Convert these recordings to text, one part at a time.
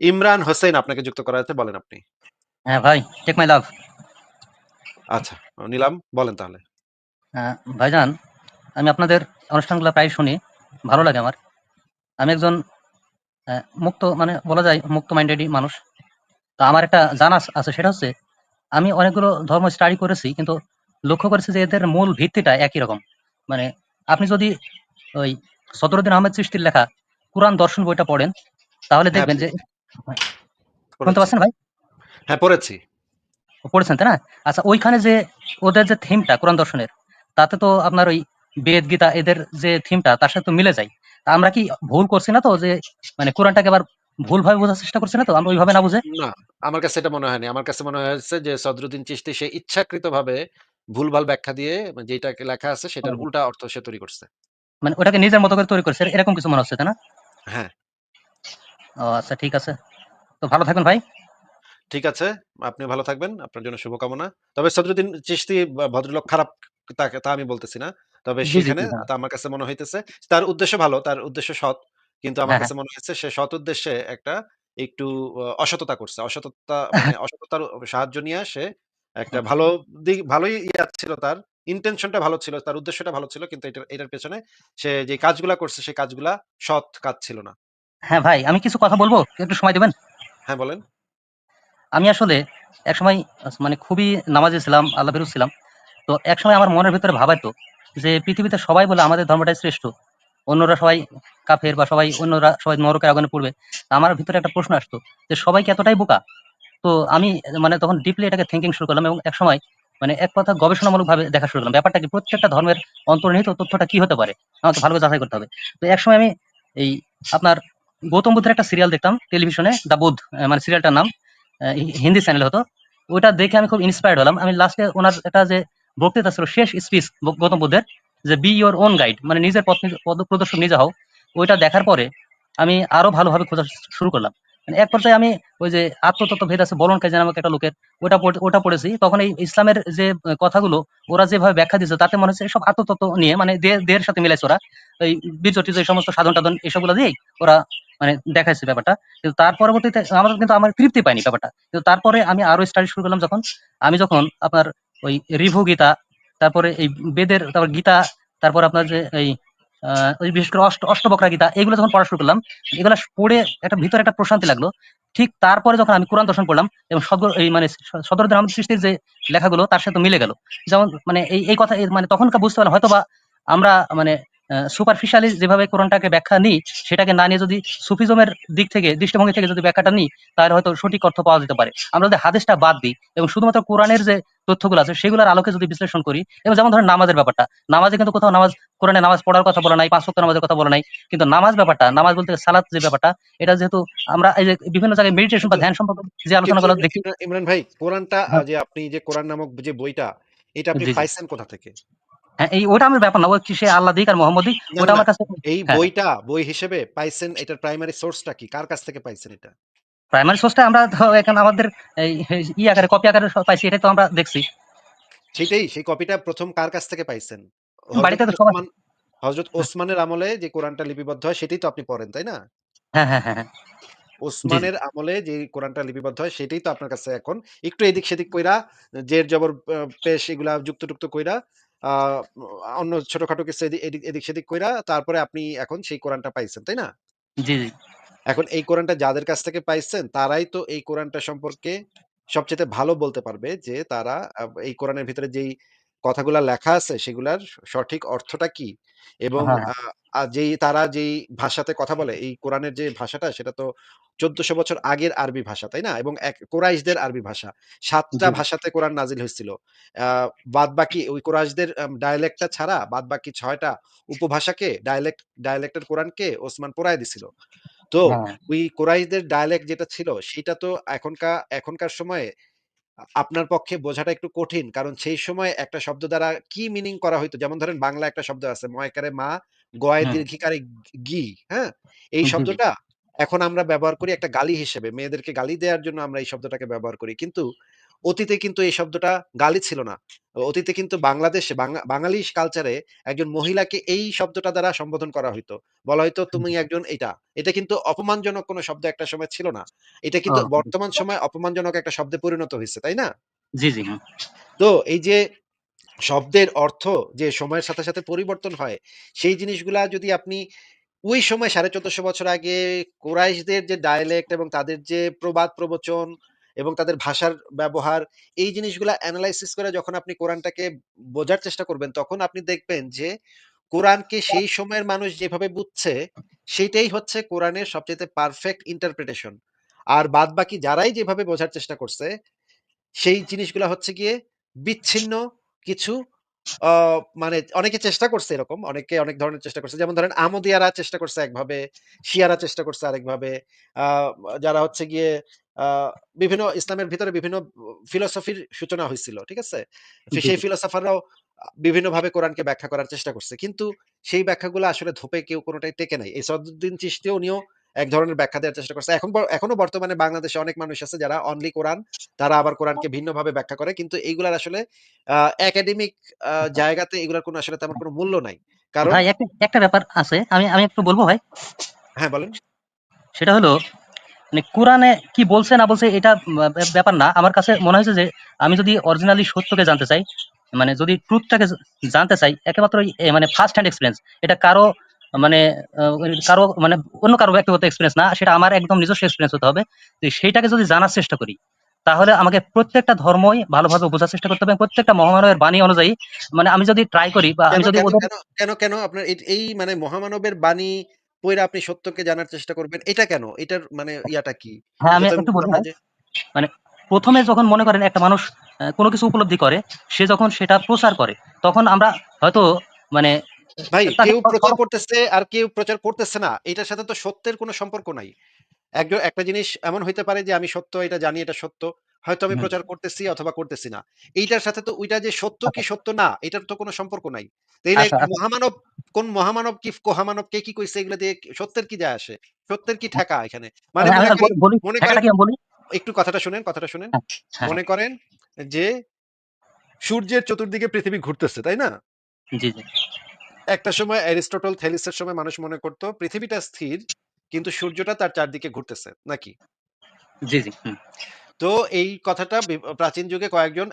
ইমরান হোসেন আপনাকে যুক্ত করা হয়েছে বলেন আপনি। হ্যাঁ ভাই, টেক মাই লাভ। আচ্ছা, নিলাম। বলেন তাহলে। ভাইজান, আমি আপনাদের অনুষ্ঠানগুলা প্রায়ই শুনি। ভালো লাগে আমার। আমি একজন মুক্ত মানে বলা যায় মুক্ত মাইন্ডেডই মানুষ। তো আমার একটা জানা আছে সেটা হচ্ছে, আমি অনেকগুলো ধর্ম স্টাডি করেছি কিন্তু লক্ষ্য করেছি যে এদের মূল ভিত্তিটা একই রকম। মানে আপনি যদি ওই সদরুদ্দিন আহমেদ সৃষ্টির লেখা কোরআন দর্শন বইটা পড়েন, তাহলে দেখবেন যে হ্যাঁ, শুনতে। পাচ্ছেন ভাই? হ্যাঁ, পড়েছি। পড়েছেন, তাই না? আচ্ছা ওইখানে যে ওদের যে থিমটা কোরআন দর্শনের, তাতে তো আপনার ওই বেদ, গীতা এদের যে থিমটা তার সাথে তো মিলে যায়। আমরা কি ভুল করছি না তো যে মানে কোরআনটাকে আবার ভুলভাবে বোঝার চেষ্টা করছি না তো? আমরা ওইভাবে না বুঝে? না, আমার কাছে এটা মনে হয়নি। আমার কাছে মনে হয়েছে যে সদরুদ্দিন চিশতি সে ইচ্ছাকৃতভাবে ভুলভাল ব্যাখ্যা দিয়ে যেটাকে লেখা আছে সেটার। উল্টা অর্থ সে তৈরি করছে। মানে ওটাকে নিজের মতো করে তৈরি করছে এরকম কিছু মনে হচ্ছে, তাই না? হ্যাঁ। ও আচ্ছা ঠিক আছে। তো ভালো থাকবেন ভাই। ঠিক আছে। আপনিও ভালো থাকবেন। আপনার জন্য শুভকামনা। তবে সদরুদ্দিন চিশতি ভদ্রলোক খারাপ তা আমি বলতেছি না। তবে সেখানে হ্যাঁ। তা আমার কাছে মনে হইতেছে তার উদ্দেশ্য ভালো, তার উদ্দেশ্য সৎ। কিন্তু আমার হ্যাঁ, হ্যাঁ। কাছে মনে হয়েছে সে সৎ উদ্দেশ্যে একটা একটু অসততা করছে। অসততা মানে অসততার সাহায্য নিয়ে সে একটা ভালো দিক ভালোই ইয়া ছিল তার। ইনটেনশন টা ভালো ছিল। তার উদ্দেশ্যটা ভালো ছিল। কিন্তু এটার এটার পেছনে সে যে কাজগুলা করছে সেই কাজগুলা সৎ কাজ ছিল না। হ্যাঁ ভাই, আমি কিছু কথা বলব? একটু সময় দিবেন? হ্যাঁ, বলেন। আমি আসলে একসময় আস মানে খুবই নামাজে ছিলাম, আল্লাহ ছিলাম। তো এক সময় আমার মনের ভেতরে ভাবাইতো যে পৃথিবীতে সবাই বলে আমাদের ধর্মটাই শ্রেষ্ঠ। অন্যরা সবাই কাফের বা সবাই অন্যরা সবাই নরকের আগুনে পড়বে আমার ভিতরে একটা প্রশ্ন আসতো যে সবাই কি এতটাই বোকা? তো আমি মানে তখন ডিপলি এটাকে থিংকিং শুরু করলাম এবং এক সময় মানে এক কথা গবেষণামূলকভাবে দেখা শুরু করলাম। ব্যাপারটা কি প্রত্যেকটা ধর্মের অন্তর্নিহিত তথ্যটা কি হতে পারে? আমাকে ভালো করে যাচাই করতে হবে। তো এক সময় আমি এই আপনার গৌতম বুদ্ধের একটা সিরিয়াল দেখতাম টেলিভিশনে 'দ্য অ্যা মানে সিরিয়ালটার নাম। হিন্দি চ্যানেল হতো। ওইটা দেখে আমি খুব ইন্সপায়ার্ড হলাম। আমি লাস্টে ওনার একটা যে বক্তৃতা ছিল শেষ স্পিচ গৌতম বুদ্ধের যে, "বি ইউর ওন গাইড" মানে নিজের পথ প্রদর্শন নিজে হও। ওইটা দেখার পরে আমি আরও ভালোভাবে খোঁজা শুরু করলাম। মানে এক পর্যায়ে আমি ওই যে আত্মতত্ত্ব ভেদ আছে বলুন কাজী নামক একটা লোকের ওটা ওটা পড়েছি। তখন এই ইসলামের যে কথাগুলো ওরা যেভাবে ব্যাখ্যা দিয়েছে তাতে মনে হচ্ছে এসব আত্মতত্ত্ব নিয়ে মানে দেহের সাথে মিলাইছে ওরা। ওই বীর্য-টির্য এই সমস্ত সাধন-টাধন এসবগুলা দিয়েই ওরা মানে দেখাইছে ব্যাপারটা। কিন্তু তার পরবর্তীতে আমার কিন্তু আমার তৃপ্তি পাইনি ব্যাপারটা। কিন্তু তারপরে আমি আরও স্টাডি শুরু করলাম যখন, আমি যখন আপনার ওই ঋভু গীতা, তারপরে এই বেদের তারপর গীতা, তারপর আপনার যে এই ওই বিশেষ করে অষ্ট অষ্টবক্রা গীতা এগুলো যখন পড়া শুরু করলাম, এগুলো পড়ে একটা ভিতরে একটা প্রশান্তি লাগল। ঠিক তারপরে যখন আমি কোরআন দর্শন করলাম এবং সদর এই মানে সদরদের সদরুদ্দিন সৃষ্টির যে লেখাগুলো তার সাথে মিলে গেল। যেমন মানে এই এই কথা মানে তখনকার বুঝতে পারলাম হয়তো বা আমরা মানে সুপারফিশিয়ালি যেভাবে কোরআনটাকে ব্যাখ্যা নিই, সেটাকে না নিয়ে যদি সুফিজমের দিক থেকে দৃষ্টিভঙ্গি থেকে যদি ব্যাখ্যাটা নিই, তাহলে হয়তো সঠিক অর্থ পাওয়া যেতে পারে। আমরা যদি হাদিসটা বাদ দিই এবং শুধুমাত্র কোরআনের যে তথ্যগুলো আছে সেগুলোর আলোকে যদি বিশ্লেষণ করি এবং যেমন ধরেন নামাজের ব্যাপারটা। নামাজে কিন্তু কোথাও নামাজ কোরআনে নামাজ পড়ার কথা বলা নাই, ৫ ওয়াক্ত নামাজের কথা বলা নাই। কিন্তু নামাজ ব্যাপারটা, নামাজ বলতে সালাত যে ব্যাপারটা, এটা যেহেতু আমরা এই যে বিভিন্ন জায়গায় মেডিটেশন বা ধ্যান সম্পর্কে যে কিন্তু আলোচনাগুলো দেখি ইমরান ভাই কোরআনটা হ্যাঁ। যে আপনি যে কোরআন নামক যে বইটা, এটা আপনি। পাইছেন কোথা থেকে? হ্যাঁ, এই ওটা আমার ব্যাপার না। ও কি সে আল্লাহ দিক আর মোহাম্মদ ওটা। আমার কাছে এই হ্যাঁ। বইটা বই হিসেবে পাইছেন এটার প্রাইমারি সোর্স টা কি? কার কাছ থেকে পাইছেন এটা? প্রাইমারি সোর্সটা আমরা এখানে আমাদের ই আকারে কপি আকারে পাইছি এটাই তো আমরা দেখছি। সেটাই, সেই কপিটা ১ম কার কাছ থেকে পাইছেন? বাড়িতে তো ওসমান হযরত হ্যাঁ। ওসমানের আমলে যে কোরআনটা লিপিবদ্ধ হয় সেটাই তো আপনি পড়েন, তাই না? হ্যাঁ, হ্যাঁ, হ্যাঁ, হ্যাঁ। ওসমানের আমলে যে কোরআনটা লিপিবদ্ধ হয় সেটাই তো আপনার কাছে এখন একটু এদিক-সেদিক কইরা জের, জবর, পেশ এগুলা যুক্ত-টুক্ত কইরা আ অন্য ছোটখাটো কিছু এদিক এদিক-সেদিক কইরা তারপরে আপনি এখন সেই কোরআনটা পাইছেন, তাই না? জি, জি। এখন এই কোরআনটা যাদের কাছ থেকে পাইছেন তারাই তো এই কোরআনটা সম্পর্কে সবচেয়ে ভালো বলতে পারবে যে তারা এই কোরআনের ভিতরে যেই কথাগুলা লেখা আছে সেগুলার সঠিক অর্থটা কি? এবং হ্যাঁ, হ্যাঁ। আ যেই তারা যেই ভাষাতে কথা বলে এই কোরআনের যে ভাষাটা সেটা তো ১৪০০ বছর আগের আরবি ভাষা, তাই না? এবং এক কোরাইশদের আরবি ভাষা। ৭ জি, টা জি। ভাষাতে কোরআন নাজিল হইছিল। আ বাদবাকি ওই কোরাইশদের আম ডায়ালেক্ট টা ছাড়া বাদবাকি ৬ টা উপভাষাকে ডায়ালেক্ট ডায়ালেক্টের কোরআনকে ওসমান পড়ায় দিছিল। তো হ্যাঁ। ওই কোরাইশদের ডায়ালেক্ট যেটা ছিল সেটা তো এখনকা এখনকার সময়ে আপনার পক্ষে বোঝাটা একটু কঠিন। কারণ সেই সময় একটা শব্দ দ্বারা কি মিনিং করা হইতো? যেমন ধরেন বাংলা একটা শব্দ আছে ময়কারে মা, গয় হুম। দীর্ঘিকারে গি, হ্যাঁ? এই। শব্দটা এখন আমরা ব্যবহার করি একটা গালি হিসেবে। মেয়েদেরকে গালি দেওয়ার জন্য আমরা এই শব্দটাকে ব্যবহার করি। কিন্তু অতীতে কিন্তু এই শব্দটা গালি ছিল না। অতীতে কিন্তু বাংলাদেশে বাঙালি কালচারে একজন মহিলাকে এই শব্দটা দ্বারা সম্বোধন করা হইতো। বলা হইতো, "তুমি একজন এইটা।" এটা কিন্তু অপমানজনক কোনো শব্দ একটা সময় ছিল না। এটা কিন্তু বর্তমান সময়ে অপমানজনক একটা শব্দে পরিণত হইছে, তাই না? জি, জি। তো এই যে শব্দের অর্থ যে সময়ের সাথে, সাথে পরিবর্তন হয়, সেই জিনিসগুলা যদি আপনি ওই সময় ১৪৫০ বছর আগে কোরাইশদের যে ডায়ালেক্ট এবং তাদের যে প্রবাদ প্রবচন এবং তাদের ভাষার ব্যবহার, এই জিনিসগুলো অ্যানালাইসিস করে যখন আপনি কোরআনটাকে বোঝার চেষ্টা করবেন, তখন আপনি দেখবেন যে কোরআনকে সেই সময়ের মানুষ যেভাবে বুঝছে, সেটাই হচ্ছে কোরআনের সবচেয়ে পারফেক্ট ইন্টারপ্রিটেশন। আর বাদ বাকি যারাই যেভাবে বোঝার চেষ্টা করছে, সেই জিনিসগুলা হচ্ছে গিয়ে বিচ্ছিন্ন কিছু মানে অনেকে চেষ্টা করছে এরকম। অনেকে অনেক ধরনের চেষ্টা করছে। যেমন ধরেন আহমদিয়ারা চেষ্টা করছে একভাবে, শিয়ারা চেষ্টা করছে আরেকভাবে। যারা হচ্ছে গিয়ে বিভিন্ন ইসলামের ভিতরে বিভিন্ন ফিলোসফির সূচনা হয়েছিল ঠিক আছে? সেই। ফিলোসোফাররাও আ বিভিন্নভাবে কোরআনকে ব্যাখ্যা করার চেষ্টা করছে। কিন্তু সেই ব্যাখ্যাগুলো আসলে ধোপে কেউ কোনটাই টেকে নাই। এই সদরুদ্দিন চিশতি উনিও এক ধরনের ব্যাখ্যা দেওয়ার চেষ্টা করছে। এখন এখনও বর্তমানে বাংলাদেশে অনেক মানুষ আছে যারা অনলি কোরআন, তারা আবার কোরআনকে ভিন্নভাবে ব্যাখ্যা করে। কিন্তু এইগুলার আসলে একাডেমিক জায়গাতে এগুলার কোনো আসলে তেমন কোনো মূল্য নাই। কারণ ভাই একটা ব্যাপার আছে। আমি আমি একটু বলব ভাই? হ্যাঁ, বলেন। সেটা হলো মানে কোরআনে কি বলছে না বলছে এটা ব্যা ব্যা ব্যাপার না। আমার কাছে মনে হয়েছে যে আমি যদি অরিজিনালি সত্যকে জানতে চাই, মানে যদি ট্রুথটাকে জানতে চাই একেমাত্র মানে ফার্স্ট হ্যান্ড এক্সপেরিয়েন্স। এটা কারও মানে কারও মানে অন্য কারও ব্যক্তিগত এক্সপেরিয়েন্স না। সেটা আমার একদম নিজস্ব এক্সপেরিয়েন্স হতে হবে। তো সেইটাকে যদি জানার চেষ্টা করি, তাহলে আমাকে প্রত্যেকটা ধর্মই ভালোভাবে বোঝার চেষ্টা করতে হবে। প্রত্যেকটা মহামানবের বাণী অনুযায়ী মানে আমি যদি ট্রাই করি বা আমি যদি কেন, কেন, আপনার এই মানে মহামানবের বাণী পইড়া আপনি সত্যকে জানার চেষ্টা করবেন, এটা কেন? এটার মানে ইয়াটা কি? হ্যাঁ, আমি একটু এমন বলি কথা ভাই। যে মানে প্রথমে যখন মনে করেন একটা মানুষ কোনো কিছু উপলব্ধি করে, সে যখন সেটা প্রচার করে, তখন আমরা হয়তো মানে ভাই কেউ প্রচার করতেছে আর কেউ প্রচার করতেছে না। এটার সাথে তো সত্যের কোনো সম্পর্ক নাই। একজ একটা জিনিস এমন হইতে পারে যে আমি সত্য এটা জানি এটা সত্য। হয়তো আমি প্রচার করতেছি অথবা করতেছি না। এইটার সাথে তো ওইটা যে সত্য কি আচ্ছা, সত্য না এটার তো কোনো সম্পর্ক নাই। তাইলে আচ্ছা, আচ্ছা। মহামানব কোন মহামানব কি কহামানব কে কি কইছে এগুলো দিয়ে সত্যের কি যায় আসে? সত্যের কি ঠেকা এখানে? মানে মনে করেন? একটু কথাটা শুনেন, কথাটা শুনেন। হ্যাঁ, হ্যাঁ, মনে করেন যে সূর্যের চতুর্দিকে পৃথিবী ঘুরতেছে, তাই না? জি, জি। একটা সময় অ্যারিস্টটল, থেলিসের সময় মানুষ মনে করত পৃথিবীটা স্থির, কিন্তু সূর্যটা তার চারদিকে ঘুরতেছে, নাকি? জি, জি। তো এই কথাটা প্রাচীন যুগে কয়েকজন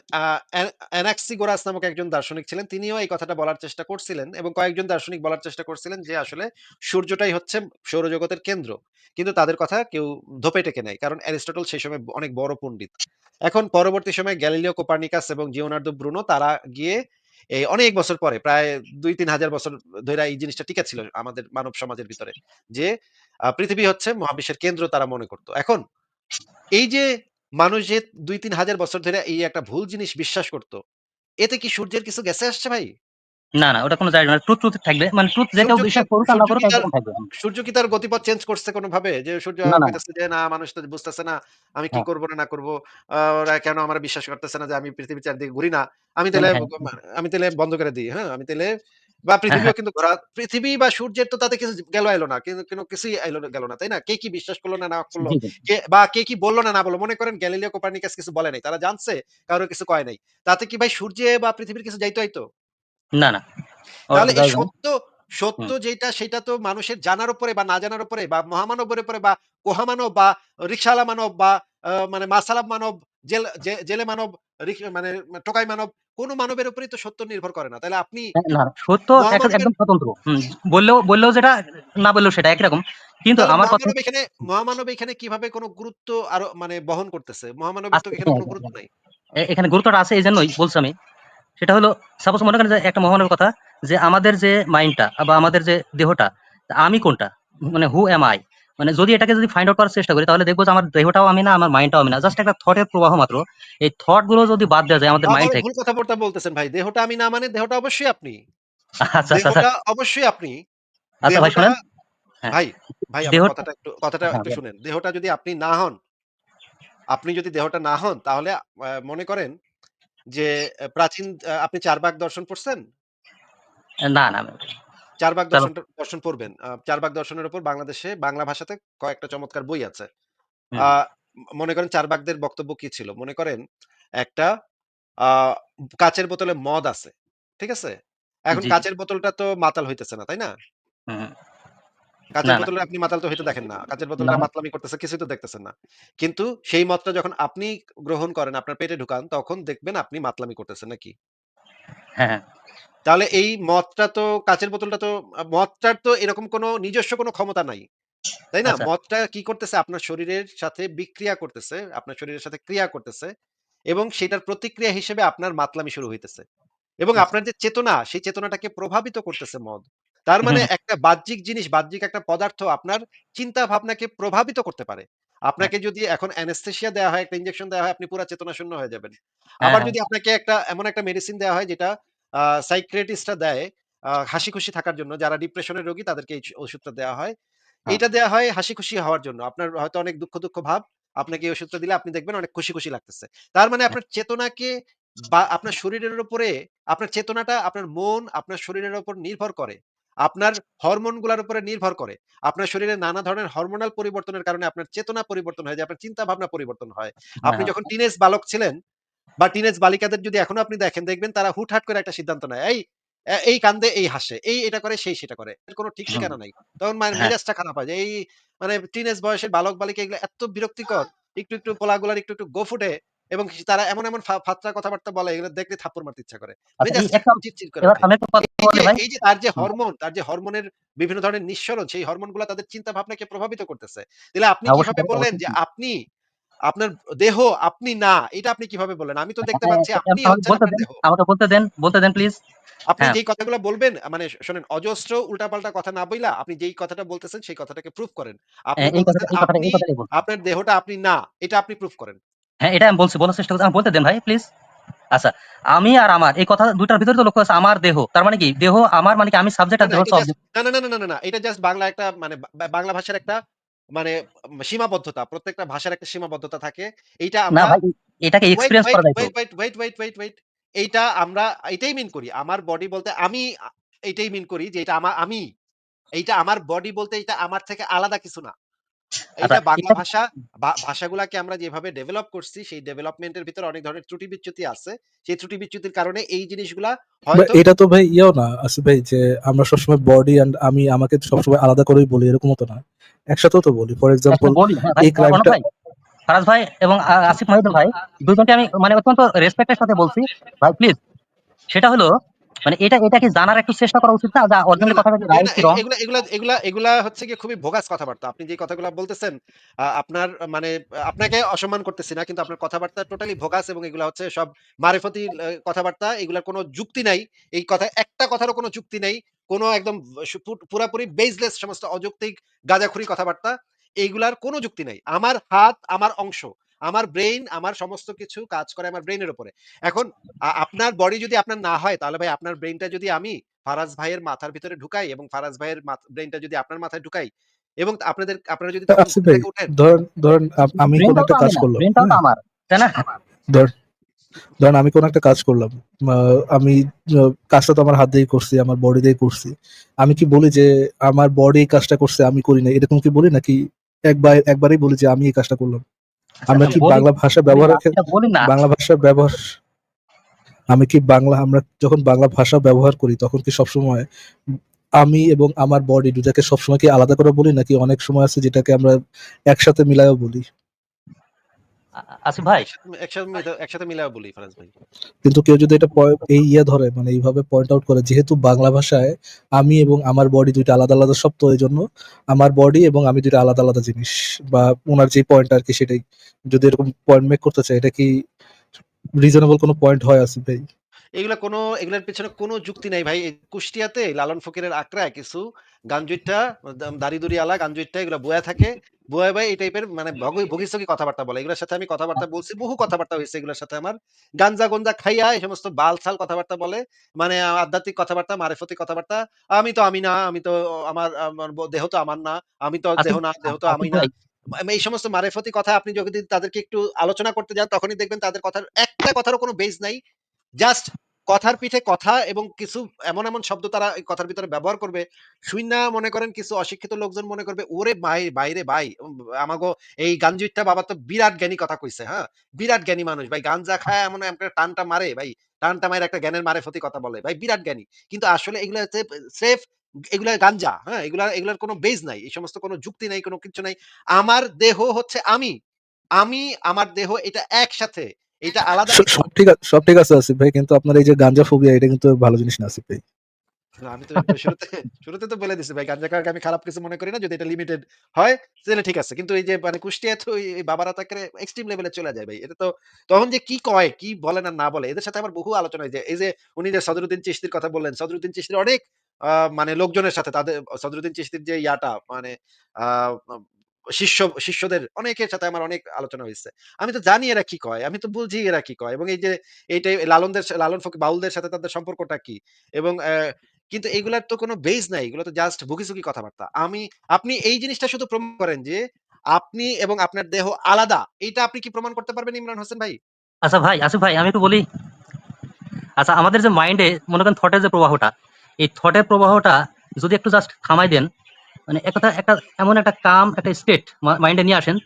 অ্যানাক্সিগোরাস নামক একজন দার্শনিক ছিলেন। তিনিও এই কথাটা বলার চেষ্টা করছিলেন এবং কয়েকজন দার্শনিক বলার চেষ্টা করছিলেন যে আসলে সূর্যটাই হচ্ছে সৌরজগতের কেন্দ্র। কিন্তু তাদের কথা কেউ ধোপে টেকে নাই। কারণ অ্যারিস্টটল সেই সময় অনেক বড় পণ্ডিত। এখন পরবর্তী সময়ে গ্যালিলিও কোপার্নিকাস এবং জিওনার্দো ব্রুনো তারা গিয়ে এই অনেক বছর পরে, প্রায় ২-৩ হাজার বছর ধরে এই জিনিসটা টিকে ছিল আমাদের মানব সমাজের ভিতরে। যে পৃথিবী হচ্ছে মহাবিশ্বের কেন্দ্র তারা মনে করত। এখন এই যে মানুষ যে ২-৩ হাজার বছর ধরে এই একটা ভুল জিনিস বিশ্বাস করত। এতে কি সূর্যের কিছু গেছে আসছে ভাই? না, না ওটা কোন জায়গা না। ট্রুথ, ট্রুথ থাকবে। মানে ট্রুথ যে কেউ সূর্য করুক না করুক একরকম থাকবে। সূর্য কি তার গতিপথ চেঞ্জ করছে কোনভাবে? যে সূর্য না। যে, "না মানুষ তো বুঝতেছে না। আমি কি হ্যাঁ, করব না, না করব। ওরা কেন আমারে বিশ্বাস করতেছে না যে আমি পৃথিবীর চারদিকে ঘুরি না। আমি তাইলে হ্যাঁ, আমি তাইলে বন্ধ করে দেই।" হ্যাঁ? আমি তাইলে বা হ্যাঁ, হ্যাঁ, পৃথিবীও কিন্তু ঘোরা পৃথিবী বা সূর্যের তো তাতে কিছু গেল আইলো না। কিন্তু কোনো কিছুই আইলো গেল না। তাই না? কে কি বিশ্বাস করল না, না করল? বা কে কি বলল না, না বলল? মনে করেন গ্যালিলিও কোপার্নিকাস কিছু বলে নাই। তারা জানছে, কারও কিছু কয় নাই। তাতে কি ভাই সূর্যে বা পৃথিবীর কিছু যাইতো আইতো? না, না। তাহলে এই সত্য, সত্য হুম। যেটা সেটা তো মানুষের জানার উপরে বা না জানার উপরে বা মহামানবের উপরে বা কোহামানব বা রিকশাওয়ালা মানব বা আ মানে মাসালাব মানব, জেল জে জেলে মানব, রিক মানে টোকাই মানব, কোন মানবের উপরেই তো সত্য নির্ভর করে না। তাইলে আপনি হ্যাঁ, না, সত্য একটা মহামানবের একদম স্বতন্ত্র। হুম। বললেও বললেও যেটা, না বললেও সেটা একই রকম। কিন্তু তাহলে আমার কথা মহামানব এখানে মহামানব এখানে কীভাবে কোন গুরুত্ব আরও মানে বহন করতেছে? মহামানবের তো এখানে কোন গুরুত্ব। নাই। এ এখানে গুরুত্বটা আছে এইজন্যই বলছি আমি। সেটা হলো সাপোজ মনে করেন যে একটা মহামানবের কথা যে আমাদের যে মাইন্ডটা বা আমাদের যে দেহটা, আমি কোনটা? মানে who am I? মানে যদি এটাকে যদি ফাইন্ড আউট করার চেষ্টা করি তাহলে দেখব যে আমার দেহটাও আমি না, আমার মাইন্ডটাও আমি না। জাস্ট একটা থট এর প্রবাহ মাত্র। এই থটগুলো যদি বাদ দেওয়া যায় আমাদের মাইন্ড থেকে ভুল কথাবার্তা বলতেছেন ভাই। দেহটা আমি না মানে দেহটা অবশ্যই আপনি। আচ্ছা, আচ্ছা, আচ্ছা। দেহটা অবশ্যই আপনি। আচ্ছা ভাই শুনেন হ্যাঁ, ভাই, ভাই কথাটা একটু কথাটা হ্যাঁ, একটু শুনেন। দেহটা যদি আপনি না হন, আপনি যদি দেহটা না হন তাহলে মনে করেন যে প্রাচীন আপনি 'চার বাগ দর্শন' পড়ছেন? না, না। 'চার বাগ চলো। দর্শনটা' দর্শন পড়বেন। আ 'চার বাগ দর্শনের' উপর বাংলাদেশে বাংলা ভাষাতে কয়েকটা চমৎকার বই আছে। মনে করেন 'চার বাগদের বক্তব্য কি ছিল? মনে করেন একটা কাচের বোতলে মদ আছে। ঠিক আছে? এখন। কাচের বোতলটা তো মাতাল হইতেছে না, তাই না? কাচের। বোতলে আপনি মাতাল তো হইতে দেখেন না। কাচের বোতলটা মাতলামি করতেছে কিছুই তো দেখতেছেন না। কিন্তু সেই মদটা যখন আপনি গ্রহণ করেন, আপনার পেটে ঢুকান তখন দেখবেন আপনি মাতলামি করতেছেন নাকি? হ্যাঁ, হ্যাঁ। তাহলে এই মদটা তো কাচের বোতলটা তো আ মদটার তো এরকম কোনো নিজস্ব কোনো ক্ষমতা নাই। তাই না? আচ্ছা। মদটা কি করতেছে? আপনার শরীরের সাথে বিক্রিয়া করতেছে, আপনার শরীরের সাথে ক্রিয়া করতেছে এবং সেটার প্রতিক্রিয়া হিসেবে আপনার মাতলামি শুরু হইতেছে। এবং। আপনার যে চেতনা, সেই চেতনাটাকে প্রভাবিত করতেছে মদ। তার মানে হুম। একটা বাহ্যিক জিনিস, বাহ্যিক একটা পদার্থ আপনার চিন্তা ভাবনাকে প্রভাবিত করতে পারে। হ্যাঁ, আপনাকে যদি এখন অ্যানেসথেসিয়া দেয়া হয়, একটা ইনজেকশন দেয়া হয়, আপনি পুরা চেতনা শূন্য হয়ে যাবেন। হ্যাঁ, আবার হ্যাঁ। যদি আপনাকে একটা এমন একটা মেডিসিন দেয়া হয় যেটা আ সাইকিয়াট্রিস্টরা দেয় আ হাসিখুশি থাকার জন্য। যারা ডিপ্রেশনের রোগী তাদেরকে এই ওষুধটা দেয়া হয়। এইটা দেয়া হয় হাসিখুশি হওয়ার জন্য। আপনার হয়তো অনেক দুঃখ, দুঃখ ভাব। আপনাকে এই ওষুধটা দিলে আপনি দেখবেন অনেক খুশি, খুশি লাগতেছে। তার মানে হ্যাঁ, আপনার চেতনাকে বা আপনার শরীরের উপরে আপনার চেতনাটা আপনার মন আপনার শরীরের উপর নির্ভর করে। আপনার হরমোনগুলার উপরে নির্ভর করে। আপনার শরীরে নানা ধরনের হরমোনাল পরিবর্তনের কারণে আপনার চেতনা পরিবর্তন হয়ে যায়, আপনার চিন্তা ভাবনা পরিবর্তন হয়। আপনি। যখন টিনেজ বালক ছিলেন বা টিনেজ বালিকাদের যদি এখনও আপনি দেখেন, দেখবেন তারা হুটহাট করে একটা সিদ্ধান্ত নেয়। এই এই কান্দে, এই হাসে। এই এটা করে, সেই সেটা করে। এর কোন ঠিক ঠিকানা নাই। তখন মানে হ্যাঁ। মেজাজটা খারাপ হয় যে এই মানে টিনেজ বয়সের বালক-বালিকা এগুলো এত বিরক্তিকর। একটু, একটু পোলাগুলার একটু, একটু গোঁফ উঠে এবং তারা এমন, এমন ফাত্রা কথাবার্তা বলে এগুলো দেখলে থাপ্পড় মারতে ইচ্ছা করে। আচ্ছা এই যে, তার যে হরমোন, তার যে হরমোনের বিভিন্ন ধরনের নিঃসরণ সেই হরমোনগুলা তাদের চিন্তা ভাবনাকে প্রভাবিত করতেছে। তাহলে আপনি হ্যাঁ, কীভাবে বললেন যে আপনি আপনার দেহ আপনি না, এটা আপনি কীভাবে বললেন? আমি তো দেখতে হ্যাঁ, পাচ্ছি আপনি আমাকে বলতে দেন, বলতে দেন, প্লিজ। আপনি হ্যাঁ, যেই কথাগুলা বলবেন মানে শুনেন অজস্র উল্টাপাল্টা কথা না বইলা আপনি যেই কথাটা বলতেছেন সেই কথাটাকে প্রুফ করেন। আপনি। আপনার দেহটা আপনি না, এটা আপনি প্রুফ করেন। হ্যাঁ, এটা আমি বলছি, বলার চেষ্টা করছি। আমাকে বলতে দেন ভাই প্লিজ। আচ্ছা, আমি আর আমার এই কথা ২ টার ভিতরে তো লক্ষ্য আছে আমার দেহ। তার মানে কি? দেহ আমার মানে কি আমি সাবজেক্ট আর দেহ এটা। না, না, না, না, না, এটা জাস্ট বাংলা একটা মানে বাংলা ভাষার একটা মানে সীমাবদ্ধতা। প্রত্যেকটা ভাষার একটা সীমাবদ্ধতা থাকে। এইটা না আমরা ভাই এটাকে এক্সপেরিয়েন্স করা যায় wait, wait, wait, wait, wait. এইটা আমরা এটাই মিন করি। আমার বডি বলতে আমি আ এইটাই মিন করি যে এটা আমা আমি। এইটা আমার বডি বলতে এটা আমার থেকে আলাদা কিছু না। এইটা বাংলা এটা ভাষা ভা ভাষাগুলাকে আমরা যেভাবে ডেভেলপ করছি, সেই ডেভেলপমেন্ট এর ভিতরে অনেক ধরনের ত্রুটি বিচ্যুতি আছে। সেই ত্রুটি বিচ্যুতির কারণে এই জিনিসগুলা হয়তো এটা তো ভাই ইয়েও না আসিফ ভাই যে আমরা সবসময় বডি অ্যান্ড আমি আমাকে সবসময় আলাদা করেই বলি এরকমও তো না। একসাথেও তো বলি। ফর এক্সাম্পল ভাই, এই ক্রাইমটা ভাই, ফারাজ ভাই এবং আসিফ মাহিদুল ভাই ২ জনকে আমি মানে অত্যন্ত রেসপেক্ট এর সাথে বলছি। ভাই প্লিজ সেটা হলো মানে এটা এটা কি জানার একটু চেষ্টা করা উচিত না? যে অরিজিনালি কথাটা কি রাইট কি রং? এগুলা এগুলা এগুলা এগুলা হচ্ছে গিয়ে খুবই ভোগাস কথাবার্তা। আপনি যে কথাগুলা বলতেছেন, আপনার মানে আপনাকে অসম্মান করতেছি না। কিন্তু আপনার কথাবার্তা টোটালি ভোগাস এবং এগুলা হচ্ছে সব মারেফতি কথাবার্তা। এগুলার কোনো যুক্তি নাই। এই কথায় একটা কথারও কোনো যুক্তি নাই কোনো একদম পুরাপুরি বেসলেস সমস্ত অযৌক্তিক গাঁজাখুরি কথাবার্তা। এইগুলার কোনো যুক্তি নাই। আমার হাত আমার অংশ। আমার ব্রেইন আমার সমস্ত কিছু কাজ করে আমার ব্রেইনের উপরে। এখন আপনার বডি যদি আপনার না হয় তাহলে ভাই আপনার ব্রেইনটা যদি আমি ফারাজ ভাইয়ের মাথার ভিতরে ঢুকাই এবং ফারাজ ভাইয়ের ব্রেইনটা যদি আপনার মাথায় ঢুকাই এবং আপনাদের আপনারা যদি উঠেন ধরেন ধরেন আমি কোন একটা কাজ করলাম। আমার। তাই না? ধর ধরেন আমি কোন একটা কাজ করলাম। আমি কাজটা তো আমার হাত দিয়েই করছি, আমার বডি দিয়ে করছি। আমি কি বলি যে আমার বডি এই কাজটা করছে আমি করি নাই। এরকম কি বলি নাকি একবার একবারই বলি যে আমি এই কাজটা করলাম। আচ্ছা, আমরা আচ্ছা কি বাংলা ভাষা ব্যবহার ব্যবহারের ক্ষেত্রে বলি না। বাংলা ভাষা ব্যবহার আমি কি বাংলা আমরা যখন বাংলা ভাষা ব্যবহার করি তখন কি সবসময় আমি এবং আমার বডি দুটাকে সবসময় কি আলাদা করে বলি নাকি অনেক সময় আছে যেটাকে আমরা একসাথে মিলায়ও বলি? আসিফ ভাই একসাথে একসাথে মিলা বলি ফারাজ ভাই। কিন্তু কেউ যদি এটা এই ইয়ে ধরে মানে এইভাবে পয়েন্ট আউট করে যেহেতু বাংলা ভাষায় আমি এবং আমার বডি ২ টা আলাদা, আলাদা শব্দ এজন্য আমার বডি এবং আমি ২ টা আলাদা, আলাদা জিনিস বা উনার যে পয়েন্ট আরকি সেটাই। যদি এরকম পয়েন্ট মেক করতে চায় এটা কি রিজনেবল কোনো পয়েন্ট হয় আসিফ ভাই? এগুলা কোনো এগুলার পেছনে কোনো যুক্তি নাই ভাই। কুষ্টিয়াতে লালন ফকিরের আক্রায় কিছু গাঞ্জুইট্টা দাম দাড়ি-দুড়িওয়ালা গাঞ্জুইট্টা এগুলা বইয়া থাকে। বইয়া, বইয়া এই টাইপের মানে ভগ কথাবার্তা বলে। এগুলার সাথে আমি কথাবার্তা বলছি। বহু কথাবার্তা হইছে এগুলার সাথে আমার। গাঞ্জা-গুঞ্জা খাইয়া এই সমস্ত বাল-ছাল কথাবার্তা বলে। মানে আধ্যাত্মিক কথাবার্তা, মারেফতি কথাবার্তা। আমি তো আমি না, আমি তো আমার দেহ তো আমার না। আমি তো দেহ না, দেহ তো আমি না। এই সমস্ত মারেফতি কথা আপনি যদি তাদেরকে একটু আলোচনা করতে যান তখনই দেখবেন তাদের কথার একটা কথারও কোনো বেস নাই। জাস্ট কথার পিঠে কথা এবং কিছু এমন, এমন শব্দ তারা এই কথার ভিতরে ব্যবহার করবে, শুইনা মনে করেন কিছু অশিক্ষিত লোকজন মনে করবে, ওরে ভাই ভাইরে ভাই আমাগো এই গাঞ্জুইট্টা বাবা তো বিরাট জ্ঞানী কথা কইছে, হ্যাঁ? বিরাট জ্ঞানী মানুষ ভাই গাঞ্জা খায় এমন একটা টানটা মারে ভাই, টানটা মাইরা একটা জ্ঞানের মারেফতি কথা বলে। ভাই বিরাট জ্ঞানী। কিন্তু আসলে এগুলা হচ্ছে স্রেফ এগুলা গাঞ্জা, হ্যাঁ? এগুলা এগুলার কোনো বেজ নাই। এই সমস্ত কোনো যুক্তি নাই, কোনো কিছু নাই। আমার দেহ হচ্ছে আমি। আমি, আমার দেহ এটা একসাথে। এটা আলাদা সব ঠিক আ সব ঠিক আছে আসিফ ভাই। কিন্তু আপনার এই যে গাঞ্জা ফোবিয়া এটা কিন্তু ভালো জিনিস না আসিফ ভাই। আমি তো শুরুতে শুরুতে তো বলে দিছি ভাই গাঞ্জা খাওয়াকে আমি খারাপ কিছু মনে করি না। যদি এটা লিমিটেড হয় তাহলে ঠিক আছে। কিন্তু এই যে মানে কুষ্টিয়ায় তো এই বাবারা তো একেবারে এক্সট্রিম লেভেলে চলে যায় ভাই। এটা তো তখন যে কি কয়, কি বলেন আর না বলে এদের সাথে আমার বহু আলোচনা হয়েছে। এই যে উনি যে সদরুদ্দিন চিশতির কথা বললেন, সদরুদ্দিন চিশতির অনেক মানে লোকজনের সাথে তাদের সদরুদ্দিন চিশতির যে ইয়াটা মানে শিষ্য শিষ্যদের অনেকের সাথে আমার অনেক আলোচনা হইছে। আমি তো জানি এরা কি কয়। আমি তো বুঝি এরা কি কয়। এবং এই যে এইটাই লালনদের লালন ফকির বাউলদের সাথে তাদের সম্পর্কটা কি? এবং কিন্তু এগুলার তো কোনো বেস নাই। এগুলো তো জাস্ট ভুগি-চুগি কথাবার্তা। আমি আপনি এই জিনিসটা শুধু প্রমাণ করেন যে আপনি এবং আপনার দেহ আলাদা। এটা আপনি কি প্রমাণ করতে পারবেন ইমরান হোসেন ভাই? আচ্ছা ভাই, আসিফ ভাই আমি একটু বলি। আচ্ছা আমাদের যে মাইন্ডে মনে করেন থটের যে প্রবাহটা, এই থটের প্রবাহটা যদি একটু জাস্ট থামাই দেন, মানে একটা একটা এমন একটা কাম একটা স্টেট মাইন্ডে নিয়ে আসেন।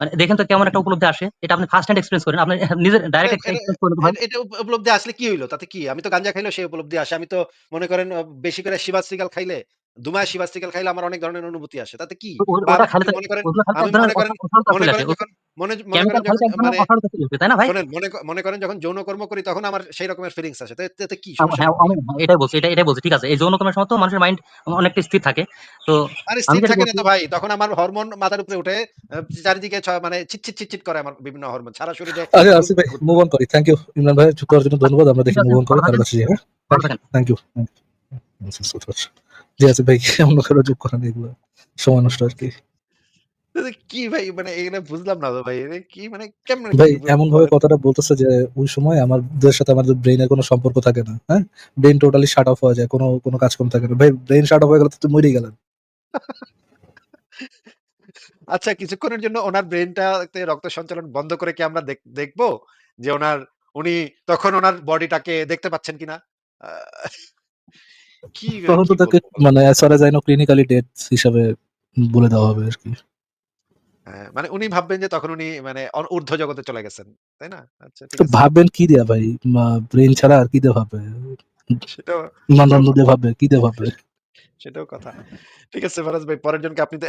মানে দেখেন তো কেমন একটা উপলব্ধি আসে। এটা আপনি ফার্স্ট হ্যান্ড এক্সপেরিয়েন্স করেন। আপনি নিজের ডাইরেক্ট এক্সপেরিয়েন্স করে ভাই। এটা উপলব্ধি আসলে কি হইল? তাতে কি? আমি তো গাঞ্জা খাইলেও সেই উপলব্ধি আসে। আমি তো মনে করেন বেশি করে শিবাজ সিগাল খাইলে, দুমায় শিবাজ সিগাল খাইলে আমার অনেক ধরনের অনুভূতি আসে। তাতে কি? মনে করেন আমি মনে মনে যখন মনে করেন যখন এক ধরনের অসাড়তা চলে আসে, তাই না ভাই? শোনেন ক করেন যখন যৌনকর্ম করি তখন আমার সেই রকমের ফিলিংস আসে। তাতে কি? হ্যাঁ, এটাই বলছি, এটা এটাই বলছি। ঠিক আছে। এই যৌনকর্মের সময় তো মানুষের মাইন্ড অনেকটা স্থির থাকে। তো আরে স্থির থাকে না তো ভাই। তখন আমার হরমোন মাথার উপরে উঠে চারিদিকে মানে চিটচিট, চিটচিট করে আমার বিভিন্ন হরমোন। সারা শরীরে আচ্ছা ঘুর আসিফ ভাই মুভ অন করি। থ্যাংক ইউ ইমরান ভাই চুপ করার জন্য ধন্যবাদ। আমরা দেখি মুভ অন করি থাকেন। কাছে যাই, হ্যাঁ? ভালো থাকেন। Thank you. জি আসিফ ভাই অন্য কারও যোগ করেন এগুলো। সময় নষ্ট আরকি। তাতে কি ভাই মানে বুঝলাম না ভাই। কি মানে কেমনে ভাই কি এমনভাবে বলেন? কথাটা বলতেছে যে ওই সময় আমাদের সাথে আমাদের ব্রেইনের কোনো সম্পর্ক থাকে না। হ্যাঁ? ব্রেইন টোটালি শাট অফ হয়ে যায়। কোনো কোনো কাজকর্ম থাকে না। ভাই ব্রেইন শাট অফ হয়ে গেলে তো মরেই গেলেন। আচ্ছা কিছুক্ষণের জন্য উনার ব্রেইনটাতে রক্ত সঞ্চালন বন্ধ করে কি আমরা দেখব যে ওনার উনি তখন ওনার বডিটাকে দেখতে পাচ্ছেন কিনা? কি তখন তো তাকে মানে as far as clinically death হিসাবে বলে দেওয়া হবে আরকি। হ্যাঁ, মানে উনি ভাববেন যে তখন উনি মানে ঊর্ধ্ব জগতে চলে গেছেন। তাই না? আচ্ছা ঠিক তো আছে। ভাববেন কি দিয়া ভাই? ব্রেন ছাড়া আর কি দিয়ে ভাববে? সেটাও মানন্দ দিয়ে ভাববে? কি দিয়ে? সেটাও কথা। ঠিক আছে ফারাজ ভাই পরের জনকে আপনি